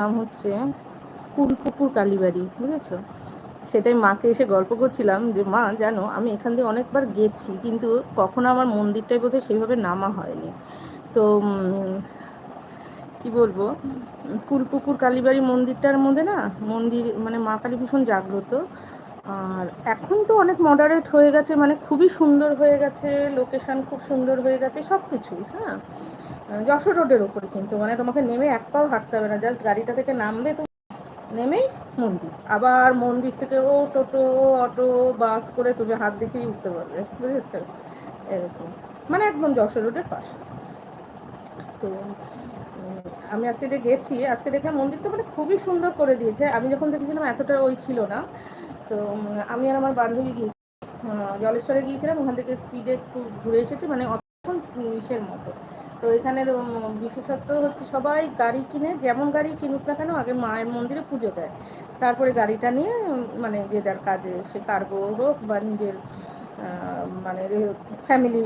নাম হচ্ছে কুলপুকুর কালীবাড়ি বুঝেছ সেটাই মাকে এসে গল্প করছিলাম যে, মা, জানো, আমি এখান দিয়ে অনেকবার গেছি, কিন্তু কখনো আমার মন্দিরটাই বোধহয় সেইভাবে নামা হয়নি। তো কি বলব? কুলপুকুর কালীবাড়ি মন্দিরটার মধ্যে না, মন্দির মানে মা কালী ভীষণ জাগ্রত। আর এখন তো অনেক মডারেট হয়ে গেছে মানে খুবই সুন্দর হয়ে গেছে লোকেশন খুব সুন্দর হয়ে গেছে সব কিছুই হ্যাঁ? যশোর রোডের ওপরে কিন্তু মানে তোমাকে নেমে এক পাও হাঁটতে হবে না জাস্ট গাড়িটা থেকে নামবে তো নেমেই মন্দির। আবার মন্দির থেকে ও টোটো অটো, বাস করে তুমি হাত দেখেই উঠতে পারবে, বুঝেছ? এরকম। মানে একদম যশোর রোডের পাশে। তো আমি আজকে যে গেছি, আজকে দেখলাম মন্দিরটা মানে খুবই সুন্দর করে দিয়েছে। আমি যখন দেখেছিলাম এতটা ওই ছিল না, তো আমি আর আমার বান্ধবী গিয়েছি জলেশ্বরে গিয়েছিলাম, ওখান থেকে স্পিডে একটু ঘুরে এসেছি মানে অতক্ষণ ইসের মতো। তো এখানের বিশেষত্ব হচ্ছে সবাই গাড়ি কিনে, যেমন গাড়ি কিনুক না কেন, আগে মায়ের মন্দিরে পুজো দেয়। তারপরে গাড়িটা নিয়ে মানে যে যার কাজে, সে কার্গো হোক বা নিজের মানে ফ্যামিলি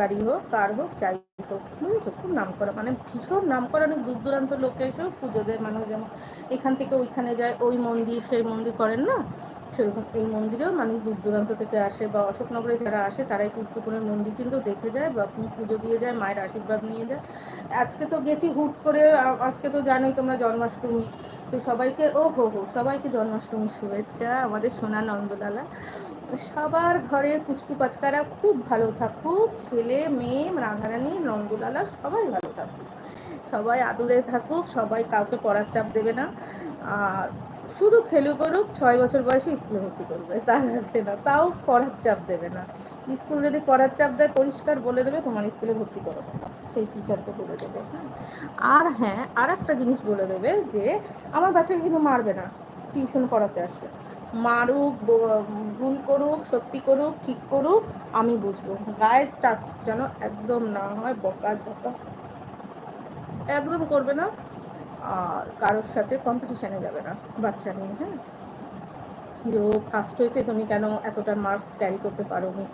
গাড়ি হোক, কার হোক, যাই হোক, বুঝেছ? খুব নাম করা মানে ভীষণ নাম করা অনেক দূর দূরান্ত লোকে এসেও পুজো দেয় মানুষ যেমন এখান থেকে ওইখানে যায়, ওই মন্দির, সেই মন্দির করেন না? সেরকম এই মন্দিরেও মানুষ দূর দূরান্ত থেকে আসে বা অশোকনগরে যারা আসে, তারাই পুষ্পপুরের মন্দির কিন্তু দেখে যায় বা পুজো দিয়ে যায়, মায়ের আশীর্বাদ নিয়ে যায়। আজকে তো গেছি হুট করে আজকে তো জানোই তোমরা জন্মাষ্টমী। তো সবাইকে, ও হো হো, সবাইকে জন্মাষ্টমীর শুভেচ্ছা আমাদের সোনা নন্দলালা। সবার ঘরের পুচকু পাচকারা, খুব ভালো থাকুক। ছেলে, মেয়ে, রাধারানী, নন্দলালা, সবাই ভালো থাকুক। সবাই আদুরে থাকুক, সবাই কাউকে পড়ার চাপ দেবে না। আর শুধু খেলু করুক, ছয় বছর বয়সে স্কুলে ভর্তি করবে তার আগে না, তাও পড়ার চাপ দেবে না। স্কুল যদি পড়ার চাপ দেয়, পরিষ্কার বলে দেবে, তোমার স্কুলে ভর্তি করো। সেই টিচারকে বলে দেবে হ্যাঁ। আর হ্যাঁ আর একটা জিনিস বলে দেবে যে, আমার বাচ্চাকে কিন্তু মারবে না টিউশন পড়াতে আসবে। মারুক ভুল করুক, সত্যি করুক, ঠিক করুক, আমি বুঝব। গায়ের টাচ যেন একদম না হয় বকা ঝকা একদম করবে না। কারোর সাথে কম্পিটিশনে যাবে না, বাচ্চা নিয়ে হ্যাঁ? ও ফার্স্ট হয়েছে, তুমি কেন এতটা মার্কস ক্যারি করতে পারোনি?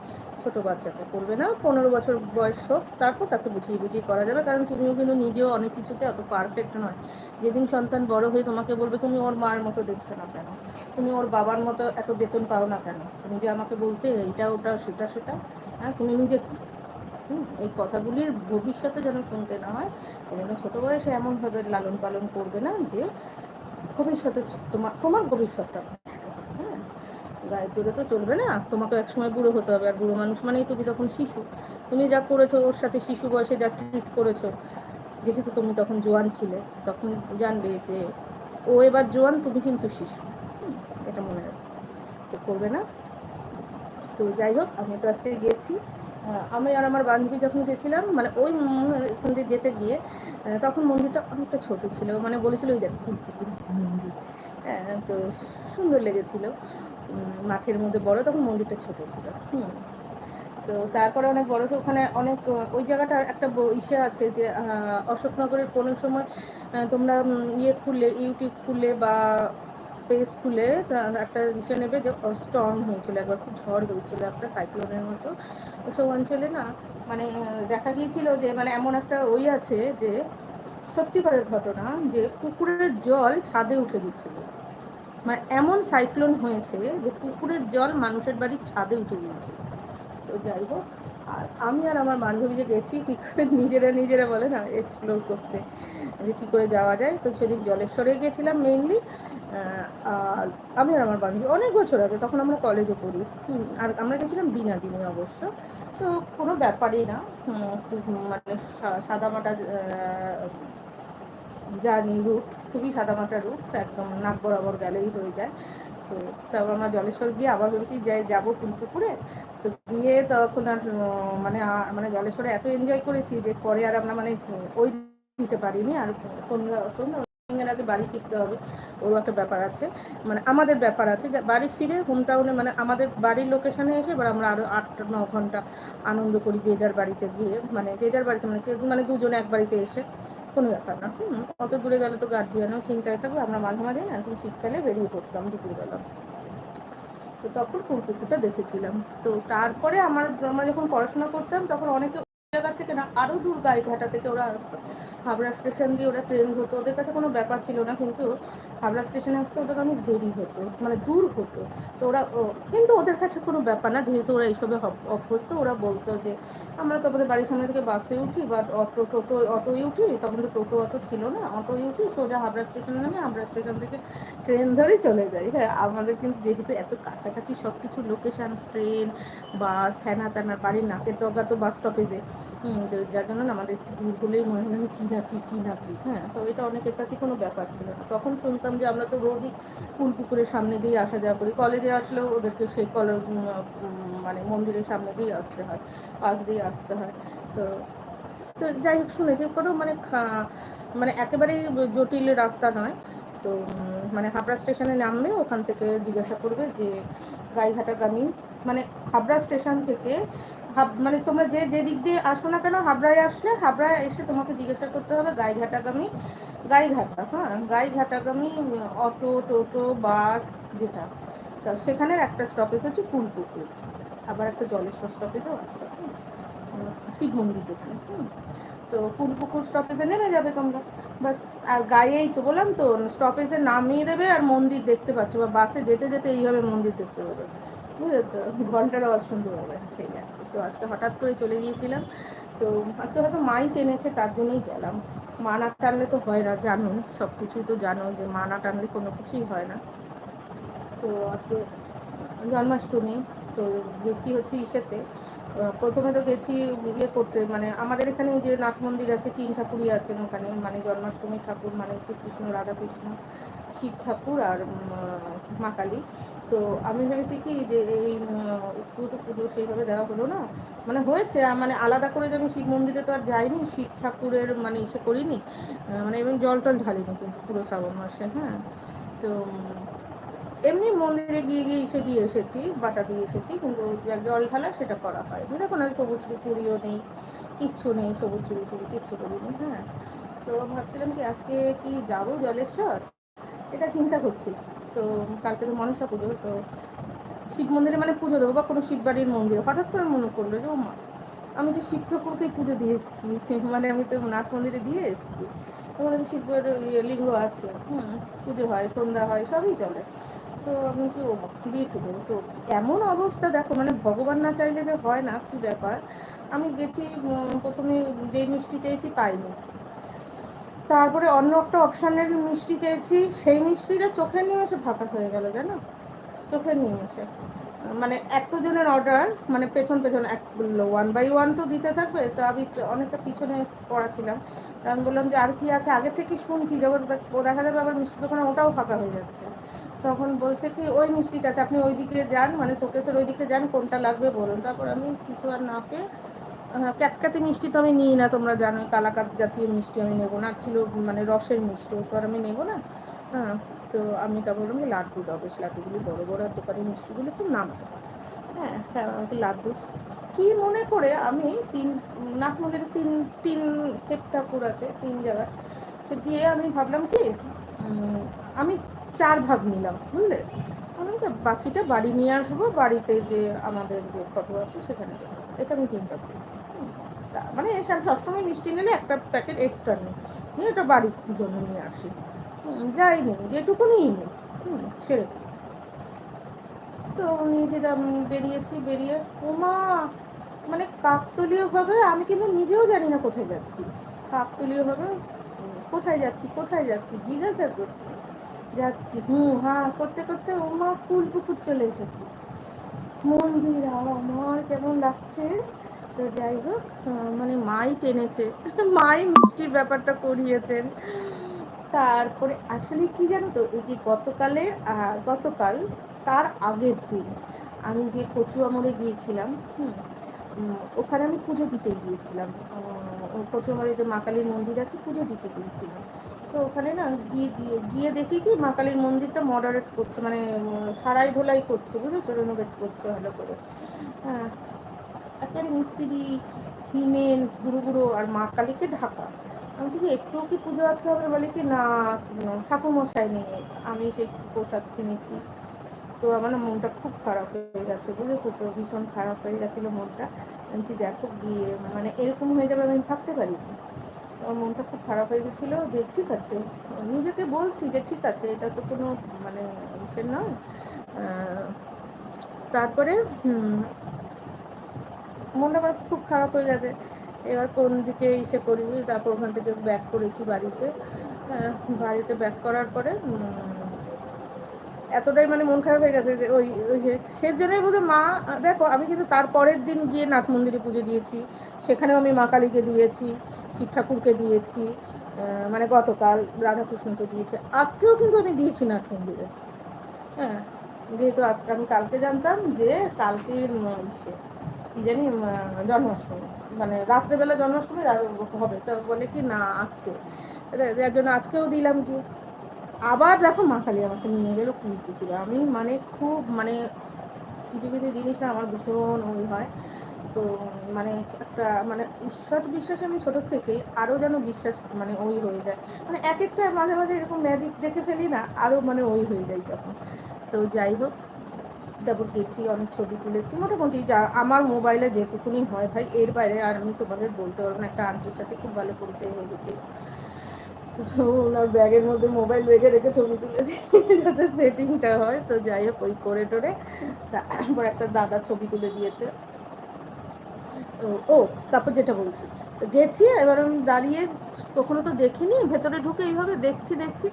ছোট বাচ্চাকে করবে না, পনেরো বছর বয়স হোক, তারপর তাকে বুঝিয়ে বুঝিয়ে করা যাবে, কারণ তুমিও কিন্তু নিজেও অনেক কিছুতে অত পারফেক্ট নয়। যেদিন সন্তান বড় হয়ে তোমাকে বলবে, তুমি ওর মার মতো দেখতে না কেন? তুমি ওর বাবার মতো এত বেতন পাও না কেন? তুমি যে আমাকে বলতে এইটা, ওটা, সেটা সেটা হ্যাঁ? তুমি নিজে এই কথাগুলির ভবিষ্যতে যেন শুনতে না হয় জন্য ছোটো বয়সে এমনভাবে লালন পালন করবে না যে ভবিষ্যতে তোমার তোমার ভবিষ্যৎটা। হ্যাঁ গায়ের জোরে তো চলবে না তোমাকে একসময় বুড়ো হতে হবে। আর বুড়ো মানুষ মানেই তুমি তখন শিশু। তুমি যা করেছ, ওর সাথে শিশু বয়সে যা ট্রিট করেছ, যেহেতু তুমি তখন জোয়ান ছিলে, তখন জানবে যে ও এবার জোয়ান, তুমি কিন্তু শিশু। এটা মনে রাখবে তো করবে না। তো যাই হোক, আমি তো আজকে গেছি। আমি আর আমার বান্ধবী যখন গেছিলাম মানে ওই এখান দিয়ে যেতে গিয়ে তখন মন্দিরটা অনেকটা ছোট ছিল। মানে বলেছিল ওই দেখ হ্যাঁ, তো সুন্দর লেগেছিল। মাঠের মধ্যে বড় তখন মন্দিরটা ছোট ছিল। হুম। তো তারপরে অনেক বড় ওখানে অনেক ওই জায়গাটার একটা ইসে আছে যে অশোকনগরের কোনো সময় তোমরা ইয়ে খুললে ইউটিউব খুললে বা পেজ খুলে একটা ইসে নেবে যে স্টর্ম হয়েছিল, একবার খুব ঝড় হয়েছিল একটা সাইক্লোনের মতো। ওসব অঞ্চলে না মানে দেখা গিয়েছিল যে মানে এমন একটা ওই আছে যে, সত্যিকারের ঘটনা যে, পুকুরের জল ছাদে উঠে গেছিল মানে এমন সাইক্লোন হয়েছে যে, পুকুরের জল মানুষের বাড়ির ছাদে উঠে গিয়েছিল। তো যাই হোক, আর আমি আর আমার বান্ধবী যে গেছি, কি করে নিজেরা নিজেরা বলে না এক্সপ্লোর করতে, যে কি করে যাওয়া যায়। তো সেদিন জলেশ্বরে গেছিলাম মেইনলি আমি আর আমার বান্ধবী অনেক বছর আগে তখন আমরা কলেজে পড়ি। আর আমরা গেছিলাম দিনা দিনে অবশ্য। তো কোনো ব্যাপারই না। মানে সাদামাটা জার্নি রুট খুবই সাদামাটা রুট একদম নাক বরাবর গেলেই হয়ে যায়। তো তারপর আমরা জলেশ্বর গিয়ে আবার ভেবেছি যে যাব ফুলপুকুরে তো গিয়ে তখন আর মানে মানে জলেশ্বরে এত এনজয় করেছি যে পরে আর আমরা মানে ওই দিতে পারিনি। আর সন্ধ্যা সন্ধ্যা এর আগে বাড়ি ফিরতে হবে ওর একটা ব্যাপার আছে। মানে আমাদের ব্যাপার আছে যে বাড়ি ফিরে হোম টাউনে মানে আমাদের বাড়ির লোকেশনে এসে এবার আমরা আরও আট ন ঘণ্টা আনন্দ করি যে যার বাড়িতে গিয়ে। মানে যে যার বাড়িতে মানে মানে দুজনে এক বাড়িতে এসে, কোনো ব্যাপার না। হুম, অত দূরে গেলে তো গার্জিয়ানও চিন্তায় থাকবে, আমরা মাঝে মাঝে না এরকম শীতকালে বেরিয়ে পড়তাম দুপুরবেলা। তো তখন ফুলপুকুরটা দেখেছিলাম। তো তারপরে আমার, আমরা যখন পড়াশোনা করতাম, তখন অনেকে জায়গা থেকে না, আরও দূর গাড়িঘাটা থেকে ওরা আসতো। হাবড়া স্টেশন দিয়ে ওরা ট্রেন হতো ওদের কাছে কোনো ব্যাপার ছিল না, কিন্তু হাবড়া স্টেশনে আসতে ওদের অনেক দেরি হতো মানে দূর হতো। তো ওরা কিন্তু ওদের কাছে কোনো ব্যাপার না, যেহেতু ওরা এইসবে অভ্যস্ত, ওরা বলতো যে, আমরা তো আমাদের বাড়ির সামনে থেকে বাসে উঠি, বা অটো, টোটো অটোই উঠি, তখন তো টোটো অত ছিল না অটোই উঠি, সোজা হাবড়া স্টেশনে নামে, হাবড়া স্টেশন থেকে ট্রেন ধরেই চলে যাই। হ্যাঁ আমাদের কিন্তু যেহেতু এত কাছাকাছি সব কিছু লোকেশান, ট্রেন, বাস হ্যানা ত্যানা বাড়ির নাকের ডগা তো বাস স্টপেজে যার জন্য আমাদের দূর হলেই মনে হয় কি না কি কি না হ্যাঁ তো এটা অনেকের কাছে কোনো ব্যাপার ছিল না। তখন শুনতাম যে আমরা তো রোজই ফুল পুকুরের সামনে দিয়ে আসা যাওয়া করি। কলেজে আসলেও ওদেরকে সেই কলেজ মানে মন্দিরের সামনে দিয়ে আসতে হয়, পাশ দিয়ে আসতে হয়। তো তো যাই হোক, শুনেছি কোনো মানে মানে একেবারেই জটিল রাস্তা নয়। তো মানে হাবড়া স্টেশনে নামবে ওখান থেকে জিজ্ঞাসা করবে যে গাইঘাটাগামী মানে হাবড়া স্টেশন থেকে হাব মানে তোমরা যে যে দিক দিয়ে আসো না কেন, হাবড়ায় আসলে হাবড়ায় এসে তোমাকে জিজ্ঞাসা করতে হবে গাইঘাটাগামী গাইঘাটা হ্যাঁ গাইঘাটাগামী অটো, টোটো, বাস, যেটা। তা সেখানের একটা স্টপেজ হচ্ছে কুলপুকুর আবার একটা জলেশ্বর স্টপেজও আছে শিব মন্দির যেখানে। তো কুলপুকুর স্টপেজে নেমে যাবে তোমরা। বাস, আর গায়েই তো বললাম তো স্টপেজে নামিয়ে দেবে আর মন্দির দেখতে পাচ্ছ, বা বাসে যেতে যেতে এইভাবে মন্দির দেখতে পাবে। বুঝেছ? ঘণ্টার আওয়াজ শুনতে পাবে, সেই আর। তো আজকে হঠাৎ করে চলে গিয়েছিলাম। তো আজকে হয়তো মাই টেনেছে, তার জন্যই গেলাম। মা না টানলে তো হয় না, জানো সব কিছুই তো জানো যে মা না টানলে কোনো কিছুই হয় না। তো আজকে জন্মাষ্টমী, তো গেছি হচ্ছে ইসেতে প্রথমে তো গেছি ইয়ে করতে মানে আমাদের এখানে যে নাট মন্দির আছে, তিন ঠাকুরই আছেন ওখানে মানে জন্মাষ্টমী ঠাকুর মানে শ্রীকৃষ্ণ, রাধাকৃষ্ণ, শিব ঠাকুর আর মা কালী। তো আমি ভেবেছি কি যে এই পুজো পুজো সেইভাবে দেওয়া হলো না। মানে হয়েছে মানে আলাদা করে যে আমি শিব মন্দিরে তো আর যাইনি, শিব ঠাকুরের মানে ইসে করিনি মানে এবং জল টল ঢালিনি কিন্তু পুরো শ্রাবণ মাসে হ্যাঁ। তো, এমনি মন্দিরে গিয়ে গিয়ে এসে দিয়ে এসেছি, বাটা দিয়ে এসেছি, কিন্তু জল ঢালা সেটা করা হয় দেখো না, সবুজ চুড়িও নেই, কিচ্ছু নেই, সবুজ চুড়ি টুড়ি কিচ্ছু করিনি হ্যাঁ। তো ভাবছিলাম কি, আজকে কি যাব জলেশ্বর? এটা চিন্তা করছি। তো কালকে তো মনসা পুজো, তো শিব মন্দিরে মানে পুজো দেবো বা কোনো শিব বাড়ির মন্দিরে। হঠাৎ করে মনে করল যে ও মা আমি তো শিব ঠাকুরকে পুজো দিয়ে এসেছি। মানে আমি তো নাথ মন্দিরে দিয়ে এসেছি। ওখানে তো শিবের ইয়ে লিঙ্গ আছে। হুম, পুজো হয়, সন্ধ্যা হয়, সবই চলে। তো আমি কি ও দিয়েছিল তো। এমন অবস্থা, দেখো মানে ভগবান না চাইলে যে হয় না, কি ব্যাপার? আমি গেছি প্রথমে যে মিষ্টি চেয়েছি পাইনি। তারপরে অন্য একটা অপশানের মিষ্টি চেয়েছি, সেই মিষ্টিটা চোখের নিমেষে ফাঁকা হয়ে গেল, জানো? চোখের নিমেষে। মানে এতজনের অর্ডার মানে পেছন পেছন এক বলল ওয়ান বাই ওয়ান তো দিতে থাকবে, তো আমি অনেকটা পিছনে পড়া ছিলাম তা আমি বললাম যে, আর কি আছে? আগে থেকে শুনছি ও দেখা যাবে আবার মিষ্টি দোকানে, ওটাও ফাঁকা হয়ে যাচ্ছে। তখন বলছে কি, ওই মিষ্টিটা আছে, আপনি ওই দিকে যান মানে শোকেসের ওই দিকে যান, কোনটা লাগবে বলুন। তারপর আমি কিছু আর না পেয়ে আহ, ক্যাতক্যাতে মিষ্টি তো আমি নিই না তোমরা জানোই কালাকাত জাতীয় মিষ্টি আমি নেব না ছিল মানে রসের মিষ্টি তো আর আমি নেব না। হ্যাঁ তো আমি তা বললাম যে লাড্ডু দাও বেশ লাড্ডুগুলি বড় বড়ো দোকানের মিষ্টিগুলি খুব নাম হ্যাঁ হ্যাঁ আমাকে লাড্ডু। কি মনে করে আমি তিন নাক মন্দিরে তিন তিন ক্ষেত ঠাকুর আছে তিন জায়গায় সে দিয়ে আমি ভাবলাম কি আমি চার ভাগ নিলাম বুঝলে? আমি বাকিটা বাড়ি নিয়ে আসব বাড়িতে যে আমাদের যে ফটো আছে সেখানে। এটা আমি চিন্তা করেছি। মানে সবসময় মিষ্টি নিলে একটা প্যাকেট এক্সট্রা নিই। নিয়ে ওটা বাড়ির জন্য নিয়ে আসি। যাই নিই যেটুকু নিই। নি সেরকম তো নিয়েছিলাম বেরিয়েছি, বেরিয়ে, ওমা মানে কাকতলীয়ভাবে আমি কিন্তু নিজেও জানি না কোথায় যাচ্ছি। কাকতলীয়ভাবে কোথায় যাচ্ছি কোথায় যাচ্ছি, জিজ্ঞাসা করছি। যাচ্ছি, হুম হ্যাঁ করতে করতে ওমা কুল পুকুর চলে এসেছি। মন্দির আমার কেমন লাগছে? তো যাই হোক মানে মাই টেনেছে। মাই মিষ্টির ব্যাপারটা করিয়েছেন। তারপরে আসলে কি জানো তো এই যে গতকালে আহ, গতকাল তার আগের দিন আমি যে কচুয়ামরে গিয়েছিলাম হুম ওখানে আমি পুজো দিতে গিয়েছিলাম। কচুয়ামরে যে মা কালীর মন্দির আছে পুজো দিতে গিয়েছিলাম। তো ওখানে না গিয়ে গিয়ে গিয়ে দেখি কি মা কালীর মন্দিরটা মডারেট করছে মানে সারাই ধোলাই করছে, বুঝেছ? রেনোভেট করছে ভালো করে। হ্যাঁ একেবারে মিস্ত্রি, সিমেন্ট, গুঁড়ো গুঁড়ো, আর মা কালীকে ঢাকা। আমি বলছি, একটুও কি পুজো আছে হবে? বলে কি, না ঠাকুর মশাই নেই। আমি সেই প্রসাদ কিনেছি। তো আমার মনটা খুব খারাপ হয়ে গেছে, বুঝেছ তো? ভীষণ খারাপ হয়ে গেছিল মনটা। আমি দেখো গিয়ে মানে এরকম হয়ে যাবে আমি ভাবতে পারি আমার মনটা খুব খারাপ হয়ে গেছিল যে, ঠিক আছে, নিজেকে বলছি যে, ঠিক আছে, এটা তো কোনো মানে সে নয়। তারপরে মনটা আমার খুব খারাপ হয়ে গেছে। এবার কোন দিকে ইসে করি তারপর ওখান থেকে ব্যাক করেছি বাড়িতে। বাড়িতে ব্যাক করার পরে এতটাই মানে মন খারাপ হয়ে গেছে যে, ওই ওই যে জন্যই বোধহয় মা, দেখো, আমি কিন্তু তার পরের দিন গিয়ে নাথ মন্দিরে পুজো দিয়েছি। সেখানেও আমি মা কালীকে দিয়েছি। শিব ঠাকুরকে দিয়েছি মানে গতকাল রাধাকৃষ্ণকে দিয়েছি। আজকেও কিন্তু আমি দিয়েছি নাথ মন্দিরে হ্যাঁ যেহেতু আজকে আমি কালকে জানতাম যে কালকে কি জানি জন্মাষ্টমী মানে রাত্রেবেলা জন্মাষ্টমী হবে। তো বলে কি না, আজকে। যার জন্য আজকেও দিলাম কি? আবার দেখো মা কালী আমাকে নিয়ে গেলো কুলপুকুরে আমি মানে খুব মানে কিছু কিছু জিনিসে আমার ভীষণ ওই হয়। তো মানে একটা মানে ঈশ্বর বিশ্বাস আমি ছোটোর থেকেই আরও যেন বিশ্বাস মানে ওই হয়ে যায়। মানে এক একটা মাঝে মাঝে এরকম ম্যাজিক দেখে ফেলি না আরও মানে ওই হয়ে যায় তখন। তো যাই হোক, তারপর গেছি, অনেক ছবি তুলেছি। মোটামুটি যা আমার মোবাইলে যেটুকুনি হয় ভাই, এর বাইরে আর আমি তোমাদের বলতে পারব না, একটা আন্টির সাথে খুব ভালো পরিচয় হয়ে গেছে ওনার ব্যাগের মধ্যে মোবাইল রেখে রেখে ছবি তুলেছি, যাতে সেটিংটা হয়। তো যাই হোক, ওই করে টোরে তারপর একটা দাদা ছবি তুলে দিয়েছে। ও- তারপর যেটা বলছি। তো গেছি, এবার আমি দাঁড়িয়ে কখনো তো দেখিনি, ভেতরে ঢুকে এইভাবে দেখছি দেখছি।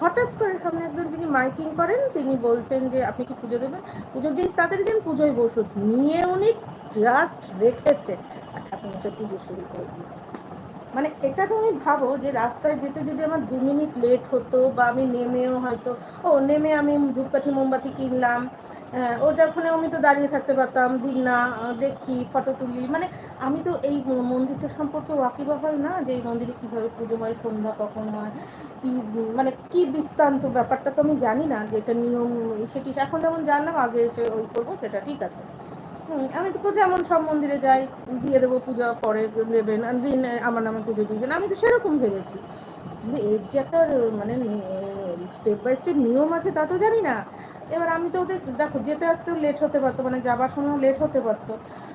হঠাৎ করে সামনে একজন যিনি মাইকিং করেন, তিনি বলছেন যে, আপনি কি পুজো দেবেন? পুজোর জিনিস তাদের দিন পুজোয় বসল। নিয়ে উনি জাস্ট রেখেছে। আর ঠাকুর পুজো শুরু করে দিয়েছে। মানে এটা তুমি ভাবো যে, রাস্তায় যেতে যদি আমার দু মিনিট লেট হতো বা আমি নেমেও হয়তো, ও, নেমে আমি ধূপকাঠি মোমবাতি কিনলাম ওটা ওখানে আমি তো দাঁড়িয়ে থাকতে পারতাম দিন না দেখি ফটো তুলি। মানে আমি তো এই মন্দিরটা সম্পর্কে ওয়াকিবহাল না যে এই মন্দিরে কীভাবে পুজো হয়, সন্ধ্যা কখন হয়, কি মানে কি বৃত্তান্ত ব্যাপারটা তো আমি জানি না যে এটা নিয়ম, সেটি এখন যেমন জানলাম, আগে এসে ওই করব, সেটা ঠিক আছে। আমি তো যেমন সব মন্দিরে যাই, দিয়ে দেবো পূজা, পরে দেবেন দিন আমার নামে পুজো দিয়ে দেন। আমি তো সেরকম ভেবেছি। কিন্তু এর যে একটা মানে স্টেপ বাই স্টেপ নিয়ম আছে তা তো জানি না। এবার আমি তো ওদের দেখো, যেতে আসতেও লেট হতে পারতো মানে যাবার সময় লেট হতে পারতো।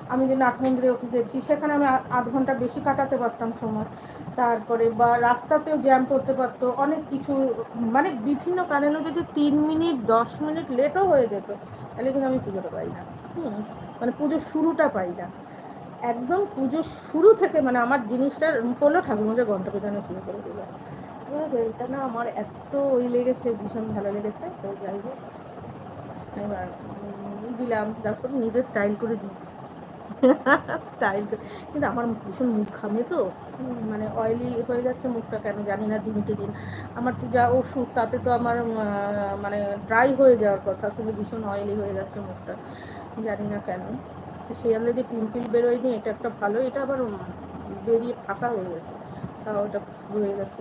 আমি যে নাট মন্দিরে গেছি, সেখানে আমি আধ ঘণ্টা বেশি কাটাতে পারতাম সময়। তারপরে বা রাস্তাতেও জ্যাম করতে পারতো, অনেক কিছু মানে বিভিন্ন কারণে যদি তিন মিনিট, দশ মিনিট লেটও হয়ে যেত, তাহলে কিন্তু আমি পুজোটা পাই না। হুম মানে পুজোর শুরুটা পাই না। একদম পুজোর শুরু থেকে মানে আমার জিনিসটা পড়ল ঠাকুরমশাই, ঘণ্টা পেটানো শুরু করে দিল। ঠিক আছে এটা না আমার এত ওই লেগেছে, ভীষণ ভালো লেগেছে, তো যাই হোক। এবার দিলাম, তারপর নিজে স্টাইল করে দিয়েছি। স্টাইল কিন্তু আমার ভীষণ মুখ ঘামে তো। মানে অয়েলি হয়ে যাচ্ছে মুখটা কেন জানি না দিন দিন। আমার তো যা ওষুধ, তাতে তো আমার মানে ড্রাই হয়ে যাওয়ার কথা, কিন্তু ভীষণ অয়েলি হয়ে যাচ্ছে মুখটা। জানি না কেন। তো সেই আন্দাজে যে পিম্পল বেরোয়নি, এটা একটা ভালো, এটা আবার বেরিয়ে ফাঁকা হয়ে গেছে। তাও ওটা হয়ে গেছে।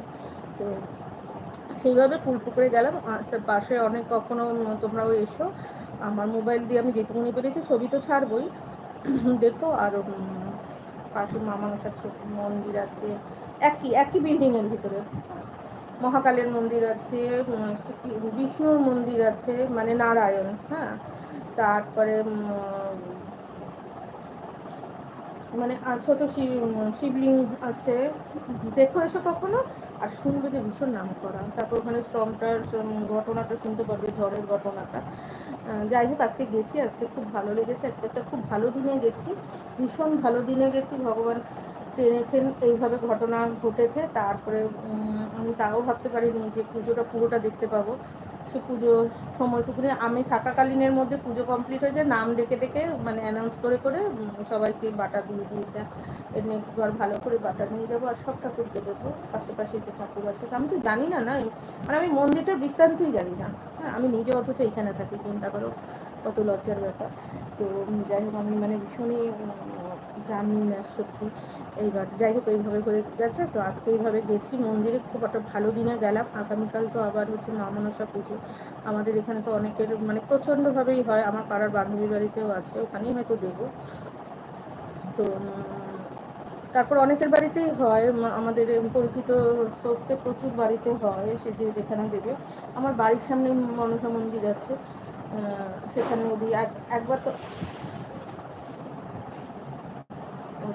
তো সেইভাবে কুলপুকুরে গেলাম। আচ্ছা পাশে অনেক কখনো তোমরাও এসো। আমার মোবাইল দিয়ে আমি যেটুকুনি পেরেছি ছবি তো ছাড়বই। দেখো, আর পাশে মামানসার মন্দির আছে। একই একই বিল্ডিংয়ের ভিতরে। মহাকালের মন্দির আছে বিষ্ণুর মন্দির আছে মানে নারায়ণ হ্যাঁ? তারপরে মানে ছোট শিব- শিবলিঙ্গ আছে। দেখো এসো কখনো? আর শুনবে যে ভীষণ নাম করা। তারপর ওখানে শ্রমটার ঘটনাটা শুনতে পারবে ঝড়ের ঘটনাটা। যাই হোক, আজকে গেছি, আজকে খুব ভালো লেগেছে, আজকে একটা খুব ভালো দিনে গেছি, ভীষণ ভালো দিনে গেছি। ভগবান টেনেছেন, এইভাবে ঘটনা ঘটেছে। তারপরে আমি তাও ভাবতে পারিনি যে পুজোটা পুরোটা দেখতে পাবো। সে পুজো সময়টুকুনি আমি থাকাকালীনের মধ্যে পুজো কমপ্লিট হয়েছে নাম ডেকে ডেকে মানে অ্যানাউন্স করে করে সবাইকে বাটা দিয়ে দিয়েছে। এর নেক্সট বার ভালো করে বাটা নিয়ে যাব আর সব ঠাকুরকে দেবো। আশেপাশে যে ঠাকুর আছে, আমি তো জানি না না মানে আমি মন্দিরটার বৃত্তান্তই জানি না। হ্যাঁ আমি নিজে অথচ এখানে থাকি, চিন্তা করো, কত লজ্জার ব্যাপার। তো যাই হোক, আমি মানে ভীষণই জানি না সত্যি এইবার। যাই হোক, এইভাবে হয়ে গেছে। তো আজকে এইভাবে গেছি মন্দিরে। খুব একটা ভালো দিনে গেলাম। আগামীকাল তো আবার হচ্ছে মনসা পুজো। আমাদের এখানে তো অনেকের মানে প্রচণ্ডভাবেই হয়। আমার পাড়ার বান্ধবী বাড়িতেও আছে। ওখানেই হয়তো দেবো। তো তারপর অনেকের বাড়িতেই হয়। আমাদের পরিচিত সোর্সে প্রচুর বাড়িতে হয়। সে যে যেখানে দেবে। আমার বাড়ির সামনে মনসা মন্দির আছে। সেখানে ওদি একবার তো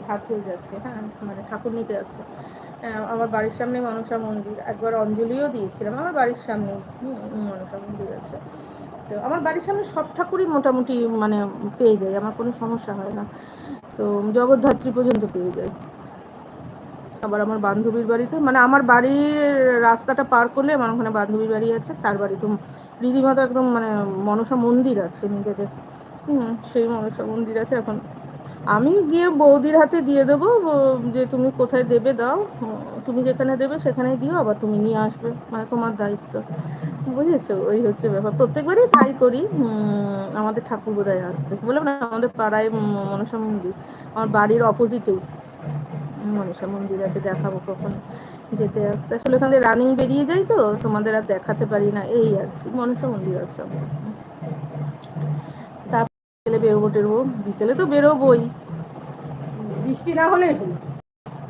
হয়ে যাচ্ছে হ্যাঁ মানে ঠাকুর নিতে আসছে। আমার বাড়ির সামনে মনসা মন্দির, একবার অঞ্জলিও দিয়েছিলাম, আমার বাড়ির সামনে মনসা মন্দির আছে। তো আমার বাড়ির সামনে সব ঠাকুরই মোটামুটি মানে পেয়ে যায়, আমার কোনো সমস্যা হয় না। তো জগদ্ধাত্রী পর্যন্ত পেয়ে যায়। আবার আমার বান্ধবীর বাড়িতে মানে আমার বাড়ির রাস্তাটা পার করলে আমার ওখানে বান্ধবীর বাড়ি আছে, তার বাড়িতে রীতিমতো একদম মানে মনসা মন্দির আছে নিজেদের। হুম, সেই মনসা মন্দির আছে এখন। আমি গিয়ে বৌদির হাতে দিয়ে দেবো যে তুমি কোথায় দেবে দাও, তুমি যেখানে দেবে সেখানে দিও, আবার তুমি নিয়ে আসবে মানে তোমার দায়িত্ব। বুঝেছ? ওই হচ্ছে ব্যাপার। প্রত্যেকবারই তাই করি আমাদের ঠাকুর বোধহয় আসছে। বললাম না, আমাদের পাড়ায় মনসা মন্দির, আমার বাড়ির অপোজিটেই মনসা মন্দির আছে, দেখাবো কখন যেতে আসতে। আসলে ওখানে রানিং বেরিয়ে যাই তো, তোমাদের আর দেখাতে পারি না, এই আর কি। মনসা মন্দির আছে বেরোবো টেরোবো বিকেলে তো বেরোবোই। বৃষ্টি না হলেই হলো?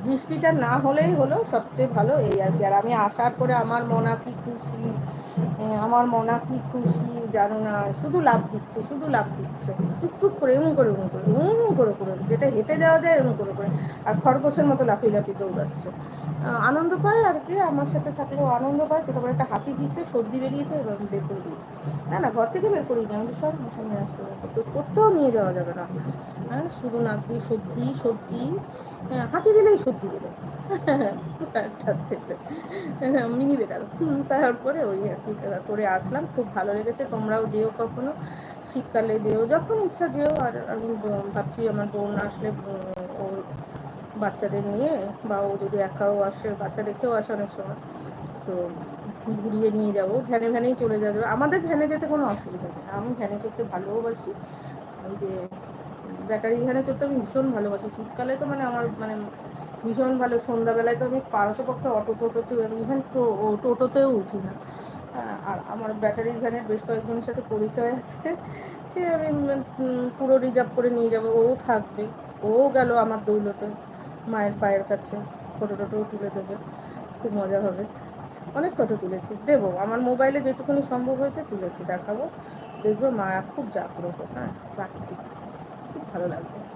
বৃষ্টিটা না হলেই হলো সবচেয়ে ভালো এই আর কি। আর আমি আসার পরে আমার মনা কি খুশি? আমার মনা কি খুশি জানো না। শুধু লাভ দিচ্ছে শুধু লাভ দিচ্ছে। টুকটুক করে এমন করে এমন করে এমন করে করে। যেটা হেঁটে যাওয়া যায় এমন করে করে। আর খরগোশের মতো লাফিয়ে লাফিয়ে দৌড়াচ্ছে। আনন্দ পায় আর কি আমার সাথে থাকলেও আনন্দ পায়। তারপরে একটা হাঁচি দিচ্ছে সর্দি বেরিয়েছে এবার আমি বের করে দিয়েছি। না না ঘর থেকে বের করিনি আমি সব মশা নিয়ে কোথাও নিয়ে যাওয়া যাবে না। হ্যাঁ শুধু নাক দিয়ে সর্দি সর্দি হ্যাঁ হাঁচি দিলেই একটা ছেলে। হ্যাঁ, মিনি বেড়াল তারপরে ওই আর কি করে আসলাম। খুব ভালো লেগেছে। তোমরাও যেও কখনো। শীতকালে যেও যখন ইচ্ছা যেও। আর আমি ভাবছি আমার বোন আসলে ওর বাচ্চাদের নিয়ে বা ও যদি একাও আসে বাচ্চা রেখেও আসে অনেক সময়। তো ঘুরিয়ে নিয়ে যাব, ভ্যানে ভ্যানেই চলে যাবে। আমাদের ভ্যানে যেতে কোনো অসুবিধা নেই। আমি ভ্যানে চড়তে ভালোবাসি। ওই যে ব্যাটারি ভ্যানে চড়তে আমি ভীষণ ভালোবাসি। শীতকালে তো মানে আমার মানে ভীষণ ভালো। সন্ধ্যাবেলায় তো আমি পারতপক্ষে অটো টোটোতে ইভেন টোটোতেও উঠি না। আর আমার ব্যাটারি ভ্যানের বেশ কয়েকজনের সাথে পরিচয় আছে। সে আমি পুরো রিজার্ভ করে নিয়ে যাব। ও থাকবে। ও গেল আমার দৌলতে। মায়ের পায়ের কাছে। ফটো টোটোও তুলে দেবে। খুব মজা হবে। অনেক ফটো তুলেছি। দেব, আমার মোবাইলে যেটুকুনি সম্ভব হয়েছে তুলেছি, দেখাবো। দেখবে মা খুব জাগ্রত হ্যাঁ রাখছি। খুব ভালো লাগবে।